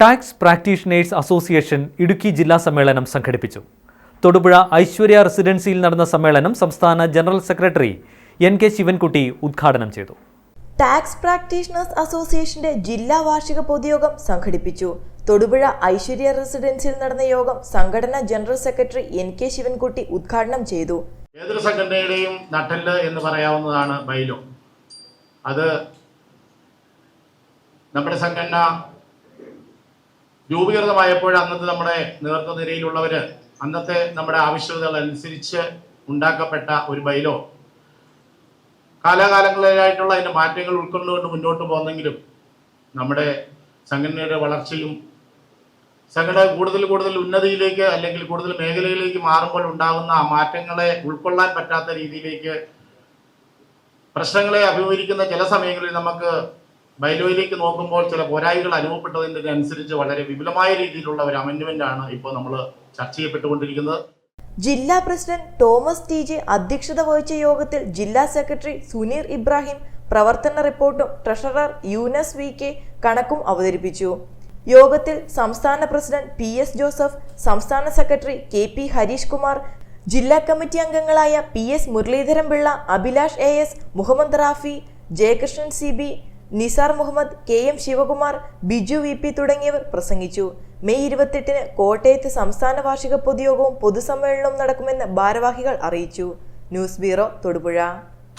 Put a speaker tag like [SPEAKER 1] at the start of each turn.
[SPEAKER 1] Tax practitioners association Idukki ജില്ലാ സമ്മേളനം സംഘടിപ്പിച്ചു. തൊടുപുഴ ഐശ്വര്യ റെസിഡൻസിയിൽ നടന്ന സമ്മേളനം സംസ്ഥാന general secretary N K Sivankutty ഉദ്ഘാടനം ചെയ്തു.
[SPEAKER 2] ടാക്സ് പ്രാക്ടീഷണേഴ്സ് അസോസിയേഷന്റെ ജില്ലാ വാർഷിക പൊതുയോഗം സംഘടിപ്പിച്ചു. തൊടുപുഴ ഐശ്വര്യ റെസിഡൻസിയിൽ നടന്ന യോഗം സംഘടനാ general secretary N K Sivankutty ഉദ്ഘാടനം ചെയ്തു.
[SPEAKER 3] ഏതൊരു സംഘടനയുടെയും നട്ടൽ എന്ന് പറയാവുന്നതാണ് ബൈലോ. അത് നമ്മുടെ സംഘടന രൂപീകൃതമായപ്പോൾ അന്നത്തെ നമ്മുടെ നേതൃത്വനിരയിലുള്ളവര് അന്നത്തെ നമ്മുടെ ആവശ്യകതകൾ അനുസരിച്ച് ഉണ്ടാക്കപ്പെട്ട ഒരു ബൈലോ. കാലാകാലങ്ങളിലായിട്ടുള്ള അതിന്റെ മാറ്റങ്ങൾ ഉൾക്കൊണ്ടുകൊണ്ട് മുന്നോട്ട് പോകുന്നെങ്കിലും നമ്മുടെ സംഘടനയുടെ വളർച്ചയും സംഘടന കൂടുതൽ കൂടുതൽ ഉന്നതിയിലേക്ക് അല്ലെങ്കിൽ കൂടുതൽ മേഖലയിലേക്ക് മാറുമ്പോൾ ഉണ്ടാകുന്ന ആ മാറ്റങ്ങളെ ഉൾക്കൊള്ളാൻ പറ്റാത്ത രീതിയിലേക്ക് പ്രശ്നങ്ങളെ അഭിമുഖീകരിക്കുന്ന ചില സമയങ്ങളിൽ നമുക്ക് ബൈലോയിലേക്ക് നോക്കുമ്പോൾ ചില പോരായികൾ അനുഭവപ്പെട്ടതിന്റെ അനുസരിച്ച് വളരെ വിപുലമായ രീതിയിലുള്ള ഒരു അമെൻഡ്മെന്റ് ആണ് ഇപ്പോൾ നമ്മൾ ചർച്ച ചെയ്യപ്പെട്ടുകൊണ്ടിരിക്കുന്നത്.
[SPEAKER 2] ജില്ലാ പ്രസിഡന്റ് തോമസ് ടി ജെ അധ്യക്ഷത വഹിച്ച യോഗത്തിൽ ജില്ലാ സെക്രട്ടറി സുനീർ ഇബ്രാഹിം പ്രവർത്തന റിപ്പോർട്ടും ട്രഷറർ യൂനസ് വി കെ കണക്കും അവതരിപ്പിച്ചു. യോഗത്തിൽ സംസ്ഥാന പ്രസിഡന്റ് പി എസ് ജോസഫ് സംസ്ഥാന secretary K P Harish Kumar ജില്ലാ കമ്മിറ്റി അംഗങ്ങളായ P S Muraleedharan Pillai Abhilash A S Muhammad Rafi Jayakrishnan C B Nisar Muhammad K M Sivakumar Biju V P തുടങ്ങിയവർ പ്രസംഗിച്ചു. May ഇരുപത്തെട്ടിന് കോട്ടയത്ത് സംസ്ഥാന വാർഷിക പൊതുയോഗവും പൊതുസമ്മേളനവും നടക്കുമെന്ന് ഭാരവാഹികൾ അറിയിച്ചു. News bureau Thodupuzha.